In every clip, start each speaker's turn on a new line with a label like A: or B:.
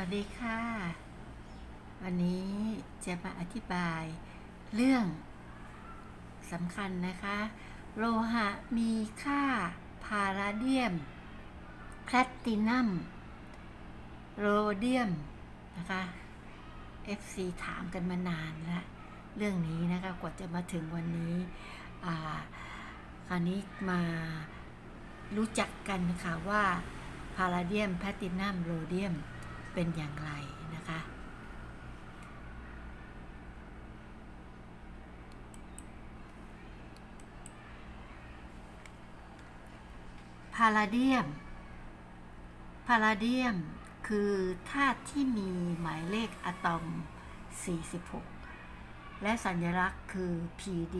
A: วัสดีค่ะ วันนี้จะมาอธิบายเรื่องสำคัญนะคะ โลหะมีค่าพาราเดียม แพลตินัม โรเดียม นะคะ FC ถามกันมานานแล้ว เรื่องนี้นะคะกว่าจะมาถึงวันนี้อ่าคราวนี้มารู้จักกันค่ะว่าพาราเดียม แพลตินัม โรเดียม เป็นอย่างไรนะคะ พาราเดียม พาราเดียมคือธาตุที่มีหมายเลขอะตอม 46 และสัญลักษณ์คือ PD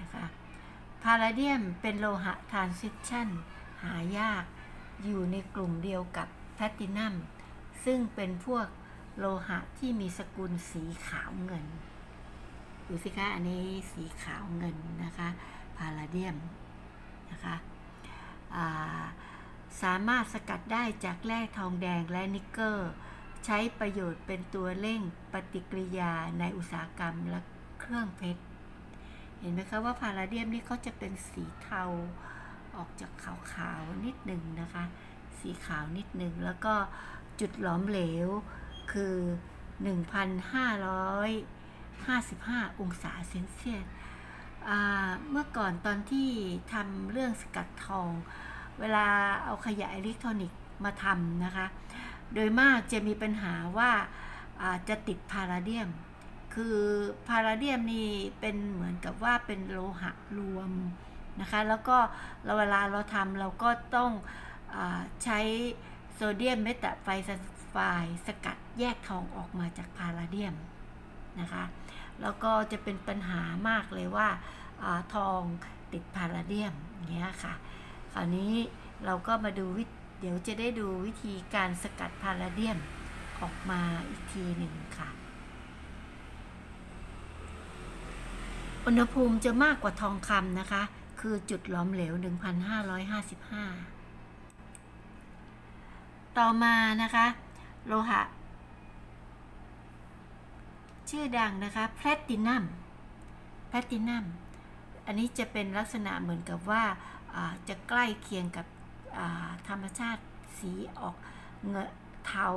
A: นะคะพาราเดียมเป็นโลหะทรานซิชันหายาก อยู่ในกลุ่มเดียวกับแพลตตินัม ซึ่งเป็นพวกโลหะที่มีสกุลสีขาวเงิน ดูสิคะอันนี้สีขาวเงินนะคะพาราเดียมนะคะาสามารถสกัดได้จากแร่ทองแดงและนิกเกอร์ใช้ประโยชน์เป็นตัวเร่งปฏิกิริยาในอุตสาหกรรมและเครื่องเพชร เห็นไหมคะว่าพาราเดียมนี่เขาจะเป็นสีเทา ออกจากขาวๆนิดหนึ่งนะคะ สีขาวนิดหนึ่งแล้วก็จุดหลอมเหลวคือ 1,555 องศาเซนเซียสเมื่อก่อนตอนที่ทำเรื่องสกัดทอง เวลาเอาขยะอิเล็กทรอนิกส์มาทำนะคะ โดยมากจะมีปัญหาว่าอ่าจะติดพาราเดียม คือพาราเดียมนี่เป็นเหมือนกับว่าเป็นโลหะรวม นะคะ แล้วก็เราเวลาเราทำเราก็ต้องอใช้โซเดียมเมตาไฟซัลไฟด์สกัดแยกทองออกมาจากพาราเดียมนะคะ แล้วก็จะเป็นปัญหามากเลยว่าอาทองติดพาราเดียมอย่างเงี้ยค่ะ คราวนี้เราก็มาดูวิเดี๋ยวจะได้ดูวิธีการสกัดพาราเดียมออกมาอีกทีหนึ่งค่ะ อุณหภูมิจะมากกว่าทองคำนะคะ คือจุดหลอมเหลว 1,555 ต่อมานะคะ โลหะ ชื่อดังนะคะแพลตินัมแพลตินัม อันนี้จะเป็นลักษณะเหมือนกับว่าจะใกล้เคียงกับธรรมชาติสีออกเงเทา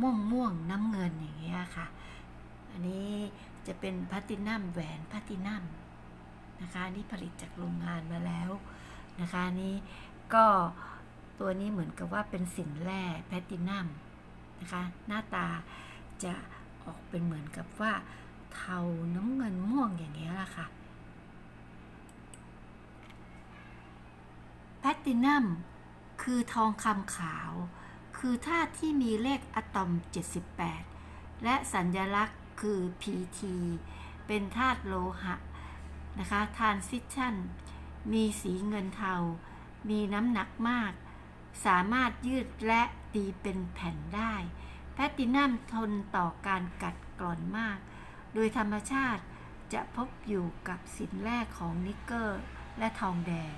A: ม่วงม่วงน้ำเงินอย่างเงี้ยค่ะ อันนี้จะเป็นแพลตินัมแหวนแพลตินัม นะคะนี่ผลิตจากโรงงานมาแล้วนะคะนี้ก็ตัวนี้เหมือนกับว่าเป็นสินแร่แพลตตินัมนะคะหน้าตาจะออกเป็นเหมือนกับว่าเทาน้ำเงินม่วงอย่างเงี้ยละค่ะแพลตตินัมคือทองคำขาว คือธาตุที่มีเลขอะตอม 78 และสัญลักษณ์คือ PT เป็นธาตุโลหะ นะคะทานซิชันมีสีเงินเทา มีน้ำหนักมาก สามารถยืดและตีเป็นแผ่นได้แพลตตินัมทนต่อการกัดกร่อนมาก โดยธรรมชาติจะพบอยู่กับสินแร่ของนิกเกอร์และทองแดง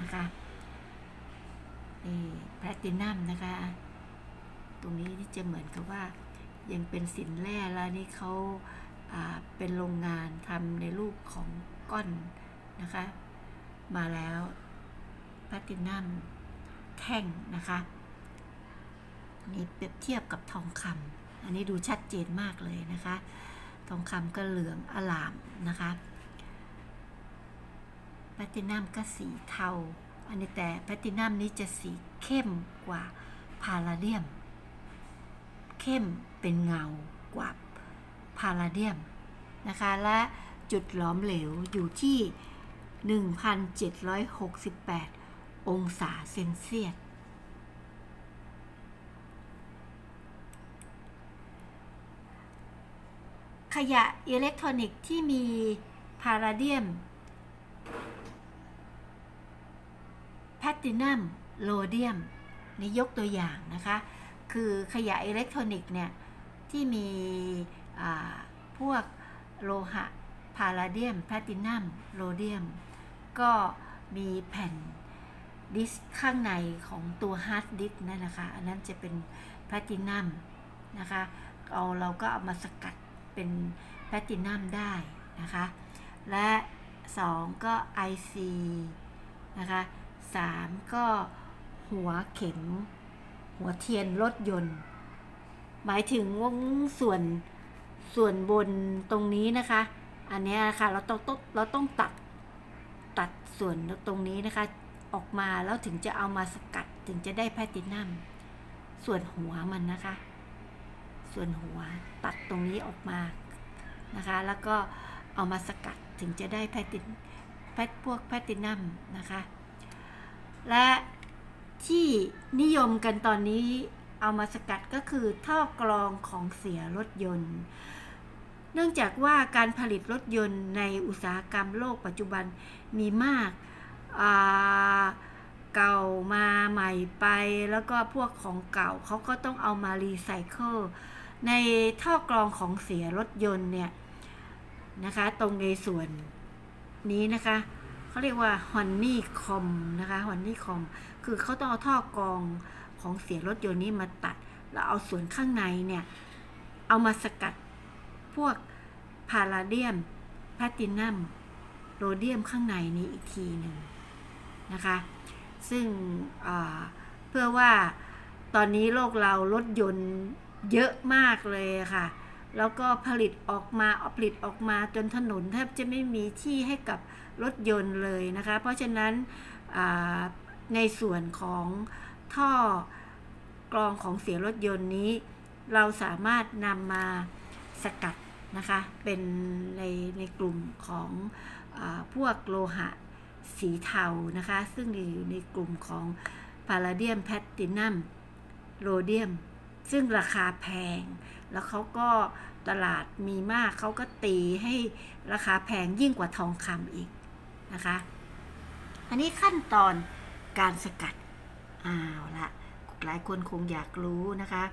A: นะคะนี่แพลตินัมนะคะ ตรงนี้ที่จะเหมือนกับว่ายังเป็นสินแร่แล้วนี่เขา เป็นโรงงานทำในรูปของก้อนนะคะ มาแล้วแพลตินัมแท่งนะคะนี่เปรียบเทียบกับทองคำอันนี้ดูชัดเจนมากเลยนะคะ ทองคำก็เหลืองอลามนะคะแพลตินัมก็สีเทา อันนี้แต่แพลตตินัมนี้จะสีเข้มกว่าพาราเดียม เข้มเป็นเงากว่า พาราเดียมนะคะและจุดหลอมเหลวอยู่ที่ 1,768 องศาเซนเซียสขยะอิเล็กทรอนิกส์ที่มีพาราเดียมแพตตินัมโลเดียมนี่ยกตัวอย่างนะคะ คือขยะอิเล็กทรอนิกส์เนี่ย ที่มี พวกโลหะพาราเดียมแพลตินัมโลเดียม ก็มีแผ่นดิสข้างในของตัวฮาร์ดดิสนั่นนะคะ อันนั้นจะเป็นแพลตินัมนะคะเอาเราก็เอามาสกัดเป็นแพลตินัมได้นะคะ และ 2 ก็ IC นะคะ3ก็หัวเข็ม หัวเทียนรถยนต์ หมายถึงว่าส่วน ส่วนบนตรงนี้นะคะ อันนี้นะคะเราต้องต้องเราต้องตัดตัดส่วนตรงนี้นะคะ ออกมาแล้วถึงจะเอามาสกัดถึงจะได้แพลตินัมส่วนหัวมันนะคะ ส่วนหัวตัดตรงนี้ออกมานะคะ แล้วก็เอามาสกัดถึงจะได้แพลตินแพลพวกแพลตินัมนะคะ และที่นิยมกันตอนนี้ เอามาสกัดก็คือท่อกรองของเสียรถยนต์ เนื่องจากว่าการผลิตรถยนต์ในอุตสาหกรรมโลกปัจจุบันมีมากาเก่ามาใหม่ไป แล้วก็พวกของเก่าเขาก็ต้องเอามารีไซเคิลในท่อกรองของเสียรถยนต์เนี่ยนะคะตรงในส่วนนี้นะคะเขาเรียกว่าฮอนนี่คอมนะคะฮอนนี่คอมคือเขาต้องเอาท่อกรอง ของเสียรถยนต์นี้มาตัด แล้วเอาส่วนข้างในเนี่ย เอามาสกัดพวกพาราเดียมแพตินัมโรเดียมข้างในนี้อีกทีหนึ่งนะคะ ซึ่งเพื่อว่าตอนนี้โลกเรารถยนต์เยอะมากเลยค่ะ แล้วก็ผลิตออกมาผลิตออกมาจนถนนแทบจะไม่มีที่ให้กับรถยนต์เลยนะคะ เพราะฉะนั้นในส่วนของ ท่อกรองของเสียรถยนต์นี้ เราสามารถนำมาสกัดนะคะเป็นในในกลุ่มของอพวกโลหะสีเทานะคะ ซึ่งอยู่ในกลุ่มของพาราเดียมแพลตินัมโรเดียม ซึ่งราคาแพง แล้วเขาก็ตลาดมีมากเขาก็ตีให้ราคาแพงยิ่งกว่าทองคำอีกนะคะ อันนี้ขั้นตอนการสกัด อ้าวละหลายคนคงอยากรู้นะคะ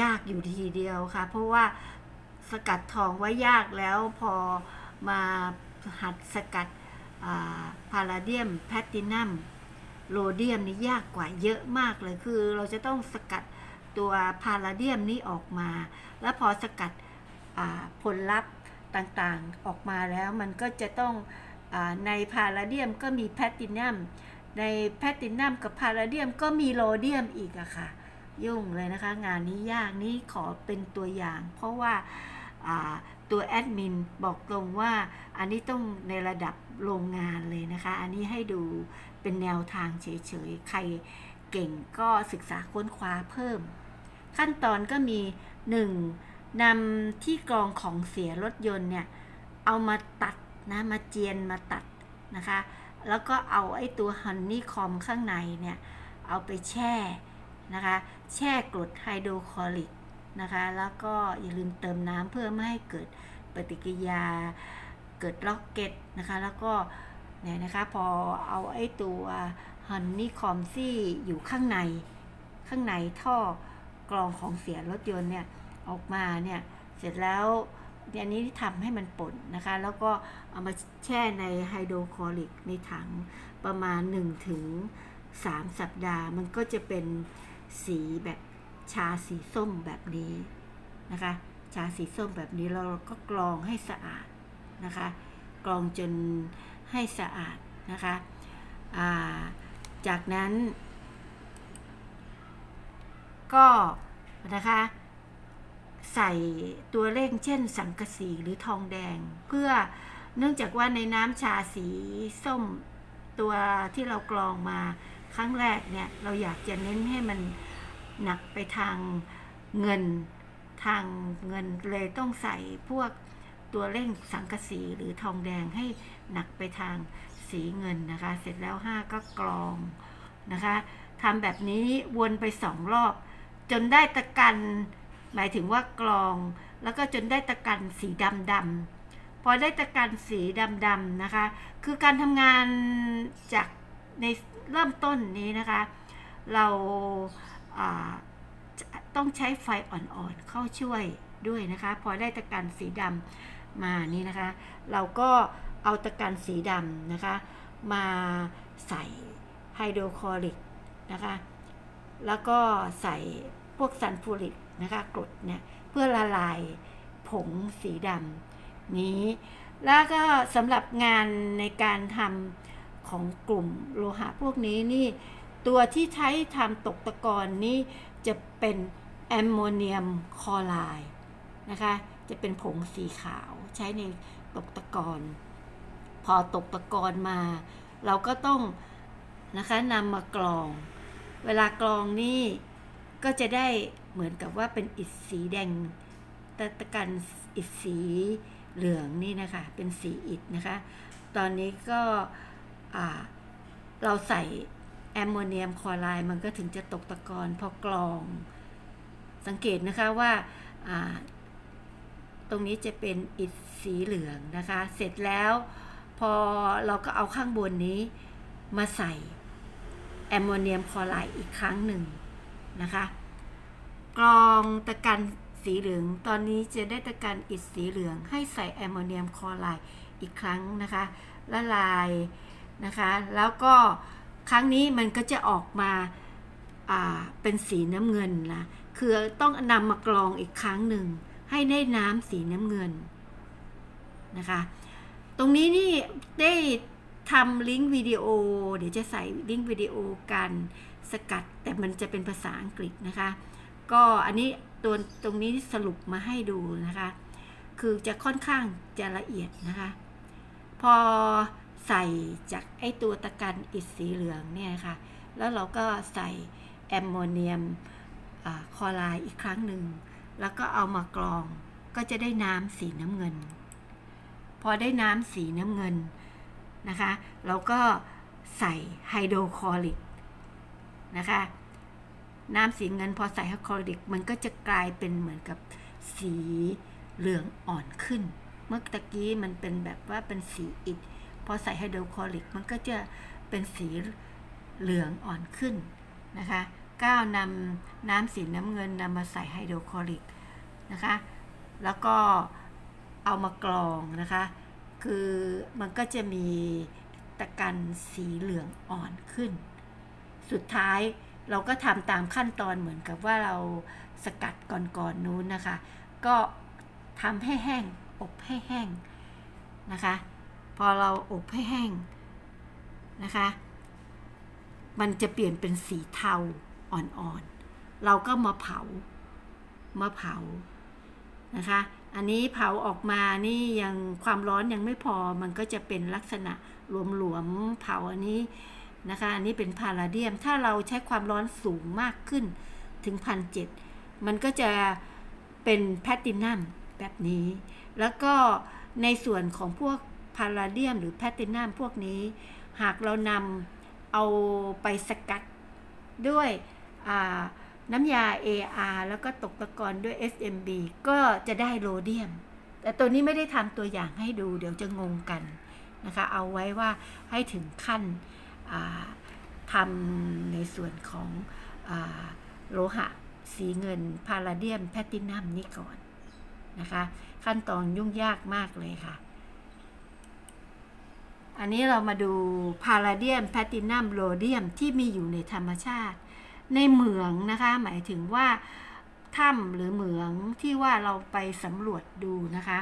A: ยากอยู่ทีเดียวค่ะ เพราะว่าสกัดทองไว้ยากแล้วพอมาหัดสกัดพาราเดียมแพลตินัมโรเดียมนี่ยากกว่าเยอะมากเลยคือเราจะต้องสกัดตัวพาราเดียมนี้ออกมา แล้วพอสกัดผลลัพธ์ต่างๆออกมาแล้วมันก็จะต้องอในพาราเดียมก็มีแพลตินัม ในแพลตินัมกับพาราเดียมก็มีโรเดียมอีกอะค่ะ ยุ่งเลยนะคะ งานนี้ยากนี้ขอเป็นตัวอย่าง เพราะว่าตัวแอดมินบอกตรงว่าอันนี้ต้องในระดับโรงงานเลยนะคะ อันนี้ให้ดูเป็นแนวทางเฉยๆ ใครเก่งก็ศึกษาค้นคว้าเพิ่ม ขั้นตอนก็มี 1. นำที่กรองของเสียรถยนต์เนี่ย เอามาตัดนะ มาเจียนมาตัดนะคะ แล้วก็เอาไอ้ตัวฮันนี่คอมข้างในเนี่ย เอาไปแช่นะคะ แช่กรดไฮโดรคลอริกนะคะ แล้วก็อย่าลืมเติมน้ำเพื่อไม่ให้เกิดปฏิกิริยาเกิดล็อกเก็ตนะคะ แล้วก็เนี่ยนะคะ พอเอาไอ้ตัวฮันนี่คอมซี่อยู่ข้างในข้างในท่อกรองของเสียรถยนต์เนี่ยออกมาเนี่ยเสร็จแล้วอันนี้ทำให้มันป่นนะคะ แล้วก็ เอามาแช่ในไฮโดรคลอริกในถังประมาณ 1 ถึงสัปดาห์ มันก็จะเป็นสีแบบชาสีส้มแบบนี้นะคะ ชาสีส้มแบบนี้เราก็กรองให้สะอาดนะคะ กรองจนให้สะอาดนะคะจากนั้น ก็นะคะใส่ตัวเร่งเช่นสังกะสีหรือทองแดงเพื่อ เนื่องจากว่าในน้ำชาสีส้มตัวที่เรากรองมาครั้งแรกเนี่ยเราอยากจะเน้นให้มันหนักไปทางเงินทางเงินเลยต้องใส่พวกตัวเร่งสังกะสีหรือทองแดงให้หนักไปทางสีเงินนะคะ เสร็จแล้ว 5 ก็กรองนะคะทำแบบนี้วนไปสองรอบ จนได้ตะกัน หมายถึงว่ากรอง แล้วก็จนได้ตะกันสีดำดำ พอได้ตะกันสีดำดำนะคะ คือการทำงานจากในเริ่มต้นนี้นะคะ เราต้องใช้ไฟอ่อนๆเข้าช่วยด้วยนะคะ พอได้ตะกันสีดำมานี่นะคะ เราก็เอาตะกันสีดำนะคะ มาใส่ไฮโดรคลอริกนะคะ แล้วก็ใส่พวกซัลฟูริกนะคะกรดเนี่ยเพื่อละลายผงสีดำ นี้ แล้วก็สำหรับงานในการทำของกลุ่มโลหะพวกนี้นี่ ตัวที่ใช้ทำตกตะกอนนี่จะเป็นแอมโมเนียมคลอไรด์นะคะ จะเป็นผงสีขาวใช้ในตกตะกอน พอตกตะกอนมา เราก็ต้องนะคะนำมากรอง เวลากรองนี่ก็จะได้เหมือนกับว่าเป็นอิฐสีแดงตะตะกันอิฐสี เหลืองนี่นะคะ เป็นสีอิฐนะคะ ตอนนี้ก็เราใส่แอมโมเนียมคลอไรด์มันก็ถึงจะตกตะกอนพอกรอง สังเกตนะคะว่าอ่าตรงนี้จะเป็นอิฐสีเหลืองนะคะ เสร็จแล้วพอเราก็เอาข้างบนนี้มาใส่แอมโมเนียมคลอไรด์อีกครั้งหนึ่งนะคะ กรองตะกัน สีเหลือง ตอนนี้จะได้ตะกันอิฐสีเหลือง ให้ใส่แอมโมเนียมคลอไรด์อีกครั้งนะคะละลายนะคะ แล้วก็ครั้งนี้มันก็จะออกมาเป็นสีน้ำเงินนะคือต้องนำมากรองอีกครั้งหนึ่ง ให้ได้น้ำสีน้ำเงินนะคะ ตรงนี้นี่ได้ทำลิงก์วิดีโอ เดี๋ยวจะใส่ลิงก์วิดีโอการสกัด แต่มันจะเป็นภาษาอังกฤษนะคะ ก็อันนี้ ตัวตรงนี้สรุปมาให้ดูนะคะ คือจะค่อนข้างจะละเอียดนะคะ พอใส่จากไอตัวตะกันอิฐสีเหลืองเนี่ยค่ะ แล้วเราก็ใส่แอมโมเนียมอคอไรด์อีกครั้งหนึ่ง แล้วก็เอามากรอง ก็จะได้น้ำสีน้ำเงิน พอได้น้ำสีน้ำเงินนะคะ เราก็ใส่ไฮโดรคลอริกนะคะ น้ำสีเงินพอใส่ไฮโดรคลอริก มันก็จะกลายเป็นเหมือนกับสีเหลืองอ่อนขึ้น เมื่อตะกี้มันเป็นแบบว่าเป็นสีอิฐพอใส่ไฮโดรคลอริก มันก็จะเป็นสีเหลืองอ่อนขึ้นนะคะก้าวนำน้ำสีน้ำเงินนำมาใส่ไฮโดรคลอริกนะคะ แล้วก็เอามากรองนะคะ คือมันก็จะมีตะกันสีเหลืองอ่อนขึ้น สุดท้าย เราก็ทำตามขั้นตอนเหมือนกับว่าเราสกัดก่อนๆนนู้นนะคะ ก็ทำให้แห้ง อบให้แห้งนะคะ พอเราอบให้แห้งนะคะ มันจะเปลี่ยนเป็นสีเทาอ่อนๆ เราก็มาเผา มาเผานะคะ อันนี้เผาออกมานี่ยังความร้อนยังไม่พอ มันก็จะเป็นลักษณะหลวมๆ เผาอันนี้ นะคะ อันนี้เป็นพาราเดียม ถ้าเราใช้ความร้อนสูงมากขึ้นถึงพันเจ็ดมันก็จะเป็นแพลตตินัมแบบนี้ แล้วก็ในส่วนของพวกพาราเดียมหรือแพลตตินัมพวกนี้ หากเรานำเอาไปสกัดด้วยน้ำยา AR แล้วก็ตกตะกอนด้วย SMB ก็จะได้โรเดียม แต่ตัวนี้ไม่ได้ทำตัวอย่างให้ดู เดี๋ยวจะงงกันนะคะ เอาไว้ว่าให้ถึงขั้น ทำในส่วนของอโลหะ สีเงิน พาราเดียมแพตตินัมนี่ก่อนนะคะ ขั้นตอนยุ่งยากมากเลยค่ะ อันนี้เรามาดูพาราเดียมแพตตินัมโรเดียมที่มีอยู่ในธรรมชาติ ในเหมืองนะคะ หมายถึงว่าถ้ำหรือเหมืองที่ว่าเราไปสำรวจดูนะคะ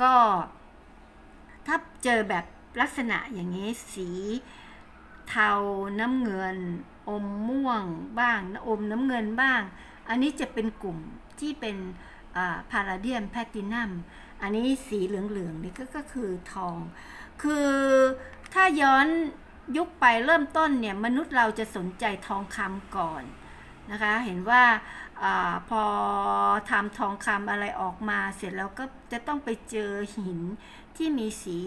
A: ก็ถ้าเจอแบบลักษณะอย่างนี้สี เทาน้ำเงิน อมม่วงบ้างอมน้ำเงินบ้าง อันนี้จะเป็นกลุ่มที่เป็นพาราเดียมแพลตตินัมอันนี้สีเหลืองๆนี่ก็ก็คือทอง คือถ้าย้อนยุคไปเริ่มต้นเนี่ยมนุษย์เราจะสนใจทองคำก่อนนะคะเห็นว่าอพอทำทองคำอะไรออกมาเสร็จแล้วก็จะต้องไปเจอหินที่มีสี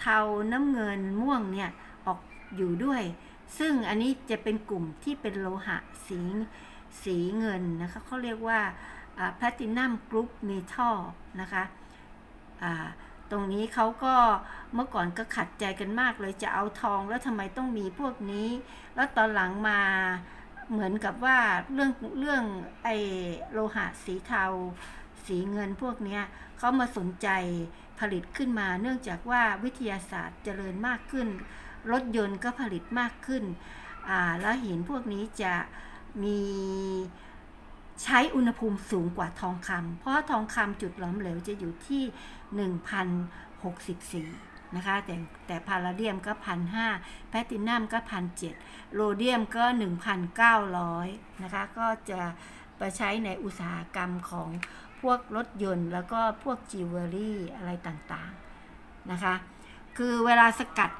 A: เทาน้ำเงินม่วงเนี่ยออก อยู่ด้วย ซึ่งอันนี้จะเป็นกลุ่มที่เป็นโลหะสีสีเงินนะคะเขาเรียกว่าแพลตินัมกรุ๊ปเมทัลนะคะตรงนี้เขาก็เมื่อก่อนก็ขัดใจกันมากเลยจะเอาทองแล้วทำไมต้องมีพวกนี้ แล้วตอนหลังมาเหมือนกับว่าเรื่องเรื่องไอโลหะสีเทา สีเงินพวกนี้เขามาสนใจผลิตขึ้นมา เนื่องจากว่าวิทยาศาสตร์เจริญมากขึ้น รถยนต์ก็ผลิตมากขึ้น แล้วหินพวกนี้จะมีใช้อุณหภูมิสูงกว่าทองคำเพราะทองคำจุดหลอมเหลวจะอยู่ที่ 1,064 นะคะ แต่แต่พาราเดียมก็พันห้าแพตินัมก็พันเจ็ดโรเดียมก็ 1,900 นะคะ ก็จะไปใช้ในอุตสาหกรรมของพวกรถยนต์แล้วก็พวกจิวเวลรี่อะไรต่างๆ นะคะ คือเวลาสกัด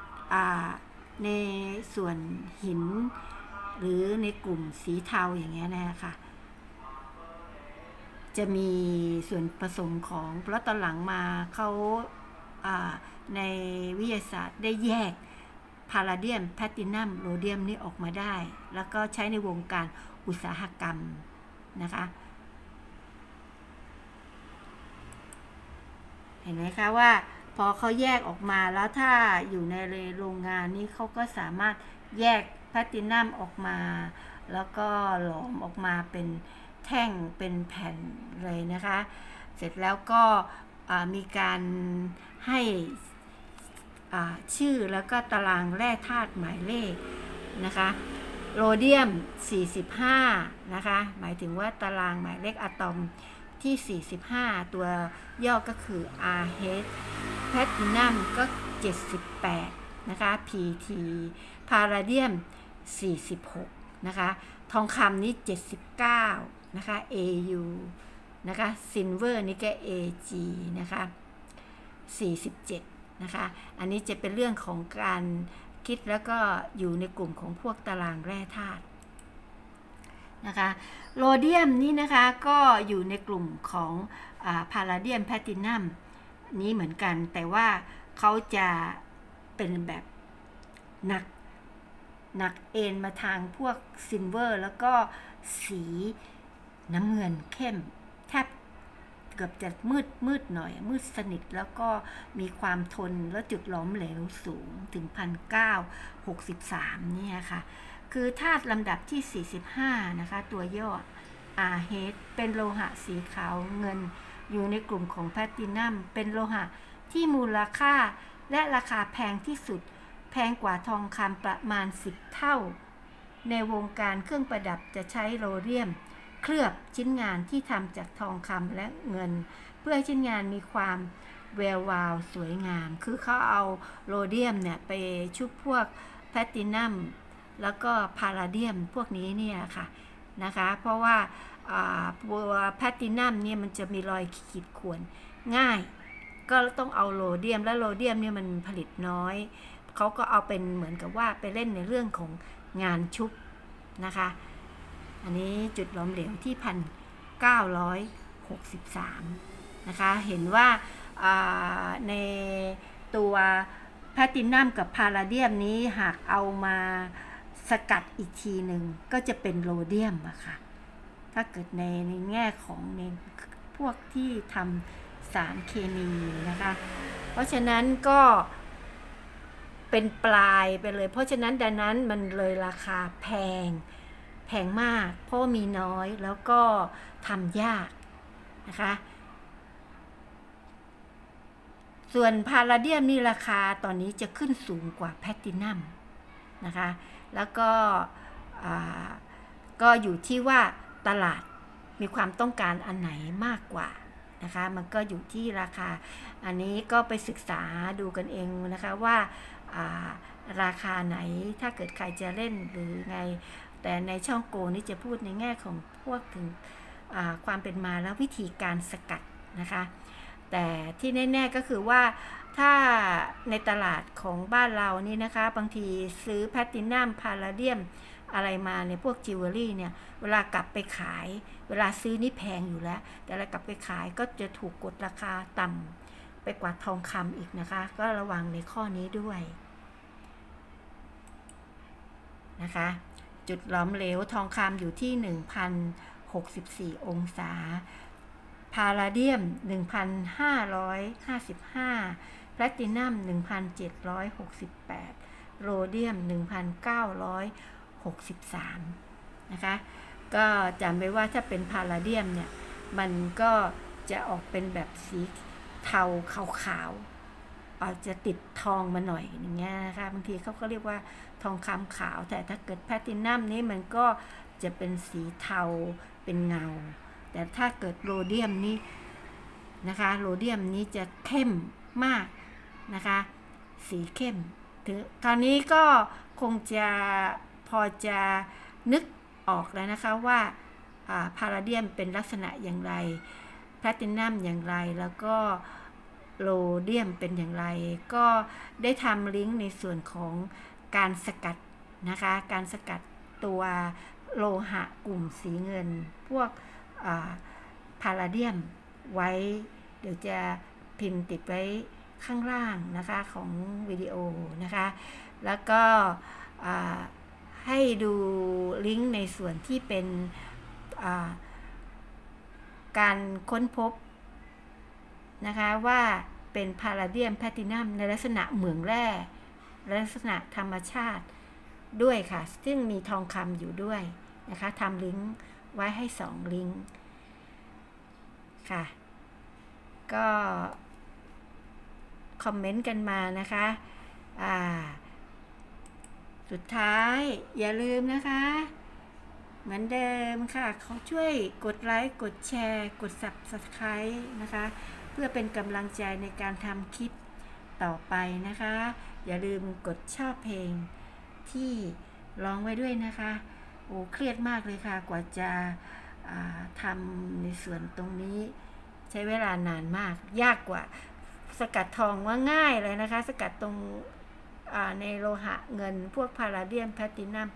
A: ในส่วนหิน หรือในกลุ่มสีเทาอย่างเงี้ยนะคะจะมีส่วนผสมของเพราะตอนหลังมาเขาาในวิทยาศาสตร์ได้แยกพาราเดียมแพตินัมโรเดียมนี่ออกมาได้ แล้วก็ใช้ในวงการอุตสาหกรรมนะคะ เห็นไหมคะว่า อเขาแยกออกมาแล้วถ้าอยู่ในโรงงานนี้เขาก็สามารถแยกแพลตินัมออกมา แล้วก็หลอมออกมาเป็นแท่งเป็นแผ่นเลยนะคะ เสร็จแล้วก็มีการให้ชื่อแล้วก็ตารางแร่ธาตุหมายเลขนะคะโรเดียม 45 นะคะ หมายถึงว่าตารางหมายเลขอะตอมที่ 45 ตัวย่อก็คือ RH แพลตินัมก็ 78 นะคะ PT พาราเดียม 46 นะคะ ทองคำนี่79 นะคะ AU นะคะ ซินเวอร์นี่ก็ AG นะคะ 47 นะคะ อันนี้จะเป็นเรื่องของการคิดแล้วก็อยู่ในกลุ่มของพวกตารางแร่ธาตุนะคะโรเดียมนี่นะคะก็อยู่ในกลุ่มของพาราเดียมแพลตินัม นี้เหมือนกัน แต่ว่าเขาจะเป็นแบบหนักหนักเอ็นมาทางพวกซิลเวอร์แล้วก็สีน้ำเงินเข้มแทบเกือบจะมืดมืดหน่อย มืดสนิทแล้วก็มีความทนและจุดล้อมเหลวสูงถึง 1963 เนี่ยค่ะ คือธาตุลำดับที่ 45 นะคะ ตัวย่อ RH เป็นโลหะสีขาวเงิน อยู่ในกลุ่มของแพลตินัมเป็นโลหะที่มูลค่าและราคาแพงที่สุด แพงกว่าทองคำประมาณ 10 เท่า ในวงการเครื่องประดับจะใช้โรเดียม เคลือบชิ้นงานที่ทำจากทองคำและเงิน เพื่อให้ชิ้นงานมีความแวววาวสวยงาม คือเขาเอาโรเดียมเนี่ยไปชุบพวกแพลตินัมแล้วก็พาราเดียมพวกนี้เนี่ยค่ะนะคะ เพราะว่า ตัวแพลตินัมเนี่ยมันจะมีรอยขีดข่วนง่าย ก็ต้องเอาโรเดียมและโรเดียมเนี่ยมันผลิตน้อยเขาก็เอาเป็นเหมือนกับว่าไปเล่นในเรื่องของงานชุบนะคะ อันนี้จุดหล้อมเหลวที่1963นะคะ เห็นว่าในตัวแพลตินัมกับพาราเดียมนี้หากเอามาสกัดอีกทีหนึ่งก็จะเป็นโรเดียมอะค่ะ ถ้าเกิดในในแง่ของในพวกที่ทำสารเคมีนะคะ เพราะฉะนั้นก็เป็นปลายไปเลย เพราะฉะนั้นดังนั้นมันเลยราคาแพงแพงมากเพราะมีน้อยแล้วก็ทำยากนะคะ ส่วนพาราเดียมนี่ราคาตอนนี้จะขึ้นสูงกว่าแพลตินัมนะคะ แล้วก็ก็อยู่ที่ว่า ตลาดมีความต้องการอันไหนมากกว่านะคะ มันก็อยู่ที่ราคา อันนี้ก็ไปศึกษาดูกันเองนะคะว่าราคาไหนถ้าเกิดใครจะเล่นหรือไง แต่ในช่องโกนี่จะพูดในแง่ของพวกถึงความเป็นมาและวิธีการสกัดนะคะ แต่ที่แน่ ๆก็คือว่าถ้าในตลาดของบ้านเรานี่นะคะ บางทีซื้อแพลตินัมพาราเดียม อะไรมาในพวกจิวเวลรี่เนี่ย เวลากลับไปขาย เวลาซื้อนี่แพงอยู่แล้ว แต่เวลากลับไปขายก็จะถูกกดราคาต่ำไปกว่าทองคำอีกนะคะ ก็ระวังในข้อนี้ด้วยนะคะ จุดหลอมเหลวทองคำอยู่ที่ 1,064 องศา พาราเดียม 1,555 แพลตินัม 1,768 โรเดียม 63 นะคะ ก็จำไว้ว่าถ้าเป็นพาราเดียมเนี่ย มันก็จะออกเป็นแบบสีเทาขาวๆอาจจะติดทองมาหน่อยอย่างเงี้ยนะคะ บางทีเขาก็เรียกว่าทองคำขาว แต่ถ้าเกิดแพลตินัมนี่มันก็จะเป็นสีเทาเป็นเงา แต่ถ้าเกิดโรเดียมนี่นะคะโรเดียมนี้จะเข้มมากนะคะ สีเข้ม ถึงตอนนี้ก็คงจะ พอจะนึกออกแล้วนะคะว่าพาราเดียมเป็นลักษณะอย่างไรแพลตินัมอย่างไรแล้วก็โรเดียมเป็นอย่างไร ก็ได้ทำลิงก์ในส่วนของการสกัดนะคะ การสกัดตัวโลหะกลุ่มสีเงิน พวกพาราเดียมไว้ เดี๋ยวจะพิมพ์ติดไว้ข้างล่างนะคะของวิดีโอนะคะ แล้วก็ ให้ดูลิงก์ในส่วนที่เป็นการค้นพบนะคะว่าเป็นพาราเดียมแพตินัมในลักษณะเหมืองแร่ลักษณะธรรมชาติด้วยค่ะ ซึ่งมีทองคำอยู่ด้วยนะคะทำลิงก์ไว้ให้สองลิงก์ค่ะ ก็ คอมเมนต์กันมานะคะ อ่า สุดท้ายอย่าลืมนะคะ เหมือนเดิมค่ะ เขาช่วยกดไลค์กดแชร์ กด Subscribe นะคะ เพื่อเป็นกำลังใจในการทำคลิปต่อไปนะคะ อย่าลืมกดชอบเพลงที่ร้องไว้ด้วยนะคะโอ้เครียดมากเลยค่ะ กว่าจะทำในส่วนตรงนี้ ใช้เวลานานมาก ยากกว่าสกัดทองว่าง่ายเลยนะคะ สกัดตรง ในโลหะเงินพวกพาราเดียมแพลตินัม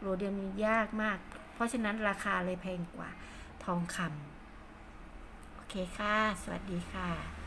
A: โรเดียมนี่ยากมาก เพราะฉะนั้นราคาเลยแพงกว่าทองคำโอเคค่ะ สวัสดีค่ะ